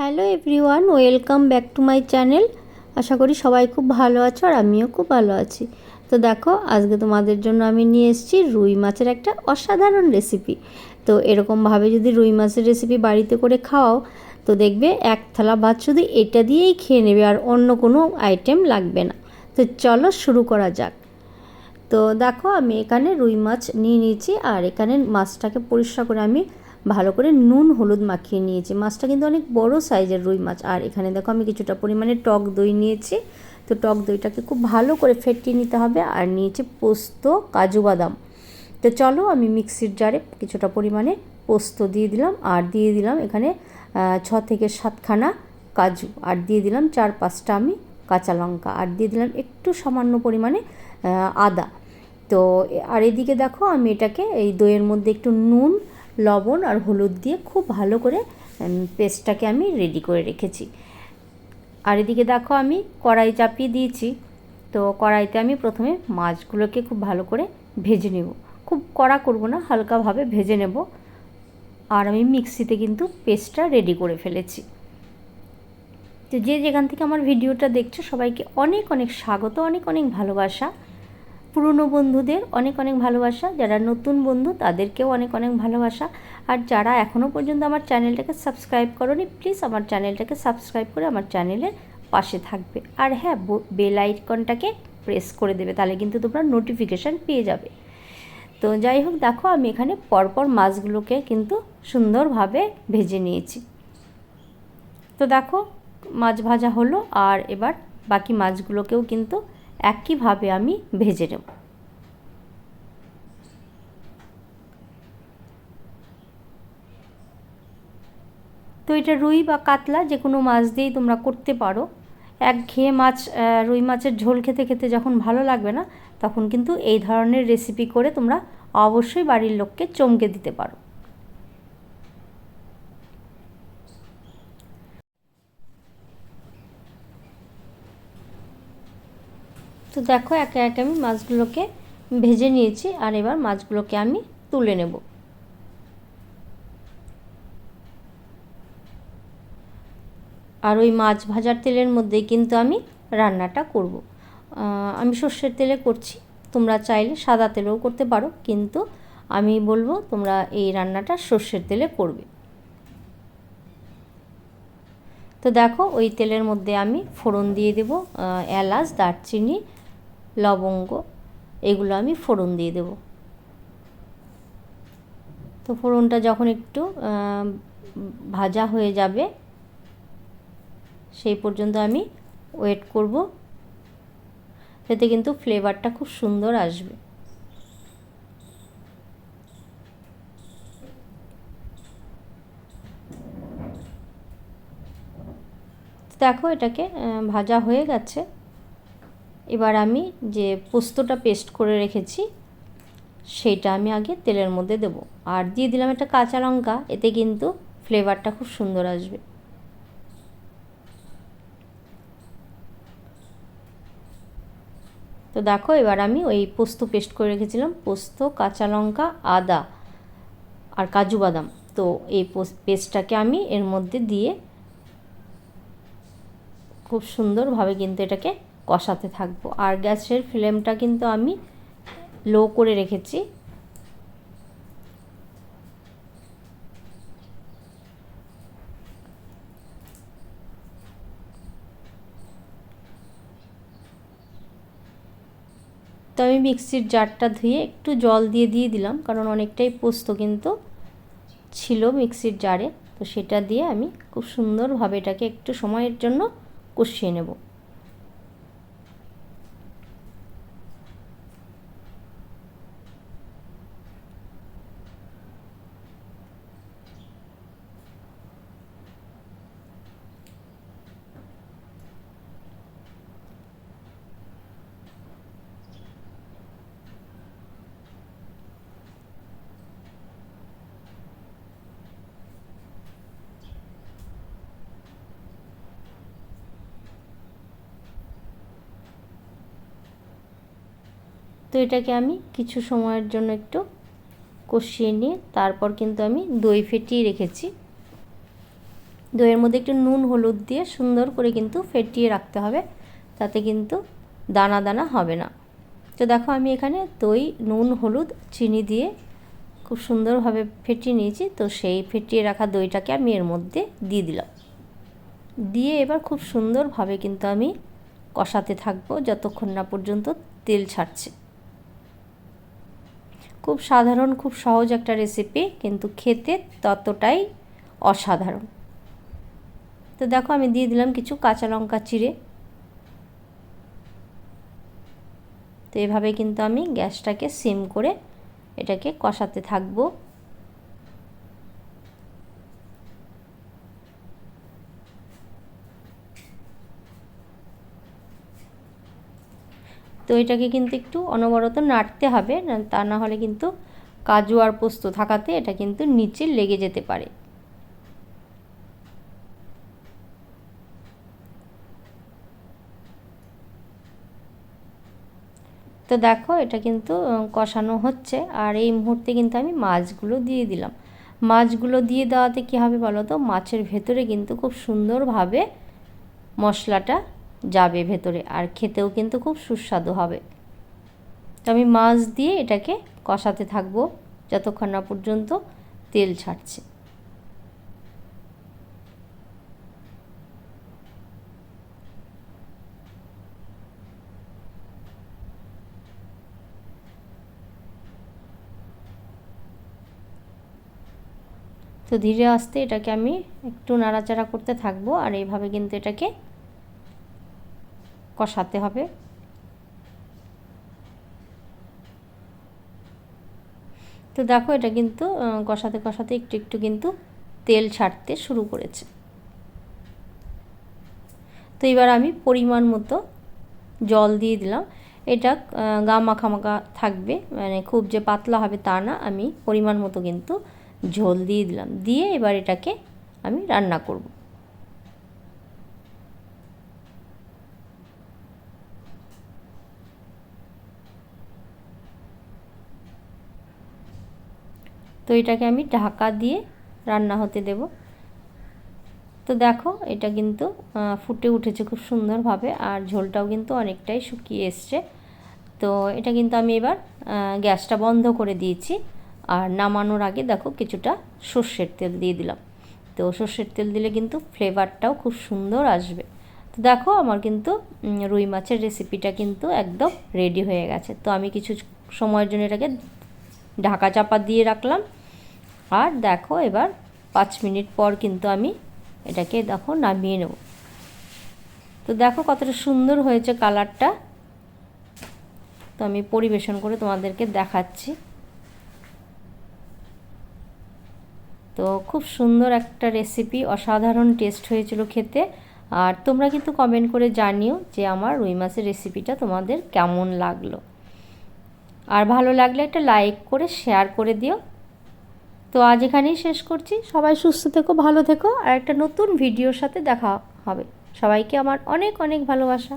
Hello everyone, welcome back to my channel. আশা করি সবাই খুব ভালো আছো আর আমিও খুব ভালো আছি। তো দেখো, আজকে তোমাদের জন্য আমি নিয়ে এসেছি রুই মাছের একটা অসাধারণ রেসিপি তো এরকমভাবে যদি রুই মাছের রেসিপি বাড়িতে করে খাওয়াও, তো দেখবে এক থালা ভাত শুধু এটা দিয়েই খেয়ে নেবে আর অন্য কোনো আইটেম লাগবে না। তো চলো শুরু করা যাক। তো দেখো, আমি এখানে রুই মাছ নিয়ে নিয়েছি আর এখানে মাছটাকে পরিষ্কার করে আমি ভালো করে নুন, হলুদ মাখিয়ে নিয়েছি। মাছটা কিন্তু অনেক বড় সাইজের রুই মাছ। আর এখানে দেখো আমি কিছুটা পরিমাণে টক দই নিয়েছি। তো টক দইটাকে খুব ভালো করে ফেটিয়ে নিতে হবে। আর নিয়েছি পোস্ত, কাজু বাদাম। তো চলো আমি মিক্সির জারে কিছুটা পরিমাণে পোস্ত দিয়ে দিলাম। আর দিয়ে দিলাম এখানে ছ থেকে সাতখানা কাজু। আর দিয়ে দিলাম চার পাঁচটা আমি কাঁচা লঙ্কা। আর দিয়ে দিলাম একটু সামান্য পরিমাণে আদা। তো, আর এদিকে দেখো আমি এটাকে এই দইয়ের মধ্যে একটু নুন লবণ আর হলুদ দিয়ে খুব ভালো করে পেস্টটাকে আমি রেডি করে রেখেছি। আর এদিকে দেখো আমি কড়াই চাপিয়ে দিয়েছি। তো কড়াইতে আমি প্রথমে মাছগুলোকে খুব ভালো করে ভেজে নেব। খুব কড়া করব না, হালকাভাবে ভেজে নেব। আর আমি মিক্সিতে কিন্তু পেস্টটা রেডি করে ফেলেছি। তো যে যেখান থেকে আমার ভিডিওটা দেখছ, সবাইকে অনেক অনেক স্বাগত, অনেক অনেক ভালোবাসা। পুরনো বন্ধুদের অনেক অনেক ভালোবাসা, যারা নতুন বন্ধু তাদেরকেও অনেক অনেক ভালোবাসা। আর যারা এখনও পর্যন্ত আমার চ্যানেলটাকে সাবস্ক্রাইব করনি প্লিজ আমার চ্যানেলটাকে সাবস্ক্রাইব করে আমার চ্যানেলের পাশে থাকবে। আর হ্যাঁ বেল আইকনটাকে প্রেস করে দেবে, তাহলে কিন্তু তোমরা নোটিফিকেশান পেয়ে যাবে। তো যাই হোক, দেখো আমি এখানে পরপর মাছগুলোকে কিন্তু সুন্দরভাবে ভেজে নিয়েছি। তো দেখো, মাছ ভাজা হলো, আর এবার বাকি মাছগুলোকেও কিন্তু একইভাবে আমি ভেজে নেব। তো এটা রুই বা কাতলা যে কোনো মাছ দিয়েই তোমরা করতে পারো। এক ঘেয়ে মাছ রুই মাছের ঝোল খেতে খেতে যখন ভালো লাগবে না, তখন কিন্তু এই ধরনের রেসিপি করে তোমরা অবশ্যই বাড়ির লোককে চমকে দিতে পারো। তো দেখো একে একে আমি মাছগুলোকে ভেজে নিয়েছি, আর এবার মাছগুলোকে আমি তুলে নেব। আর ওই মাছ ভাজার তেলের মধ্যেই কিন্তু আমি রান্নাটা করব। আমি সর্ষের তেলে করছি, তোমরা চাইলে সাদা তেলেও করতে পারো, কিন্তু আমি বলব তোমরা এই রান্নাটা সর্ষের তেলে করবে। তো দেখো ওই তেলের মধ্যে আমি ফোড়ন দিয়ে দেব এলাচ, দারচিনি লবঙ্গ, এগুলো আমি ফোড়ন দিয়ে দেব। তো ফোড়নটা যখন একটু ভাজা হয়ে যাবে, সেই পর্যন্ত আমি ওয়েট করব। এতে কিন্তু ফ্লেভারটা খুব সুন্দর আসবে। দেখো এটাকে ভাজা হয়ে গেছে। এবার আমি যে পোস্তটা পেস্ট করে রেখেছি, সেইটা আমি আগে তেলের মধ্যে দেব। আর দিয়ে দিলাম একটা কাঁচা লঙ্কা, এতে কিন্তু ফ্লেভারটা খুব সুন্দর আসবে। তো দেখো, এবার আমি ওই পোস্ত পেস্ট করে রেখেছিলাম, পোস্ত, কাঁচা লঙ্কা, আদা আর কাজু বাদাম। তো এই পেস্টটাকে আমি এর মধ্যে দিয়ে খুব সুন্দরভাবে কিন্তু এটাকে কষাতে থাকব। আর গ্যাসের ফ্লেমটা কিন্তু আমি লো করে রেখেছি। তো আমি মিক্সির জারটা ধুয়ে একটু জল দিয়ে দিয়ে দিলাম, কারণ অনেকটাই পোস্ত কিন্তু ছিল মিক্সির জারে। তো সেটা দিয়ে আমি খুব সুন্দরভাবে এটাকে একটু সময়ের জন্য কষিয়ে নেব। তো এটাকে আমি কিছু সময়ের জন্য একটু কষিয়ে নিয়ে তারপর কিন্তু আমি দই ফেটিয়ে রেখেছি। দইয়ের মধ্যে একটু নুন, হলুদ দিয়ে সুন্দর করে কিন্তু ফেটিয়ে রাখতে হবে। তাতে কিন্তু দানা দানা হবে না। তো দেখো আমি এখানে দই, নুন, হলুদ, চিনি দিয়ে খুব সুন্দরভাবে ফেটিয়ে নিয়েছি। তো সেই ফেটিয়ে রাখা দইটাকে আমি এর মধ্যে দিয়ে দিলাম। দিয়ে এবার খুব সুন্দরভাবে কিন্তু আমি কষাতে থাকব যতক্ষণ না পর্যন্ত তেল ছাড়ছে। খুব সাধারণ, খুব সহজ একটা রেসিপি কিন্তু খেতে ততটাই অসাধারণ। তো দেখো, আমি দিয়ে দিলাম কিছু কাঁচা লঙ্কা চিড়ে। তো এভাবে কিন্তু আমি গ্যাসটাকে সিম করে এটাকে কষাতে থাকব। তো এটাকে কিন্তু একটু অনবরত নাড়তে হবে তা না হলে কিন্তু কাজু আর পোস্ত থাকাতে এটা কিন্তু নিচে লেগে যেতে পারে। তো দেখো এটা কিন্তু কষানো হচ্ছে আর এই মুহূর্তে কিন্তু আমি মাছগুলো দিয়ে দিলাম। মাছগুলো দিয়ে দেওয়াতে কী হবে বলো তো? মাছের ভেতরে কিন্তু খুব সুন্দরভাবে মশলাটা যাবে ভেতরে আর খেতেও কিন্তু খুব সুস্বাদু হবে। তো আমি মাছ দিয়ে এটাকে কষাতে থাকব যতক্ষণ না পর্যন্ত তেল ছাড়ছে। তো ধীরে আস্তে এটাকে আমি একটু নাড়াচাড়া করতে থাকব আর এইভাবে কিন্তু এটাকে কষাতে হবে। তো দেখো এটা কিন্তু কষাতে কষাতে একটু একটু কিন্তু তেল ছাড়তে শুরু করেছে। তো এবার আমি পরিমাণ মতো জল দিয়ে দিলাম। এটা গা মাখা মাখা থাকবে মানে খুব যে পাতলা হবে তা না, আমি পরিমাণ মতো কিন্তু ঝোল দিয়ে দিলাম। দিয়ে এবার এটাকে আমি রান্না করব। তো এটাকে আমি ঢাকা দিয়ে রান্না হতে দেব। তো দেখো, এটা কিন্তু ফুটে উঠেছে খুব সুন্দরভাবে আর ঝোলটাও কিন্তু অনেকটাই শুকিয়ে এসছে। তো এটা কিন্তু আমি এবার গ্যাসটা বন্ধ করে দিয়েছি আর নামানোর আগে দেখো কিছুটা সর্ষের তেল দিয়ে দিলাম। তো সর্ষের তেল দিলে কিন্তু ফ্লেভারটাও খুব সুন্দর আসবে। তো দেখো আমার কিন্তু রুই মাছের রেসিপিটা কিন্তু একদম রেডি হয়ে গেছে। তো আমি কিছু সময়ের জন্য এটাকে ঢাকা চাপা দিয়ে রাখলাম। আর দেখো এবার পাঁচ মিনিট পর কিন্তু আমি এটাকে দেখো নামিয়ে নেব। তো দেখো কতটা সুন্দর হয়েছে কালারটা। তো আমি পরিবেশন করে তোমাদেরকে দেখাচ্ছি। তো খুব সুন্দর একটা রেসিপি অসাধারণ টেস্ট হয়েছিল খেতে। আর তোমরা কিন্তু কমেন্ট করে জানিও যে আমার রুই মাছের রেসিপিটা তোমাদের কেমন লাগল। আর ভালো লাগলে একটা লাইক করে শেয়ার করে দিও। তো আজ এখানেই শেষ করছি। সবাই সুস্থ থেকো, ভালো থেকো, আর একটা নতুন ভিডিওর সাথে দেখা হবে। সবাইকে আমার অনেক অনেক ভালোবাসা।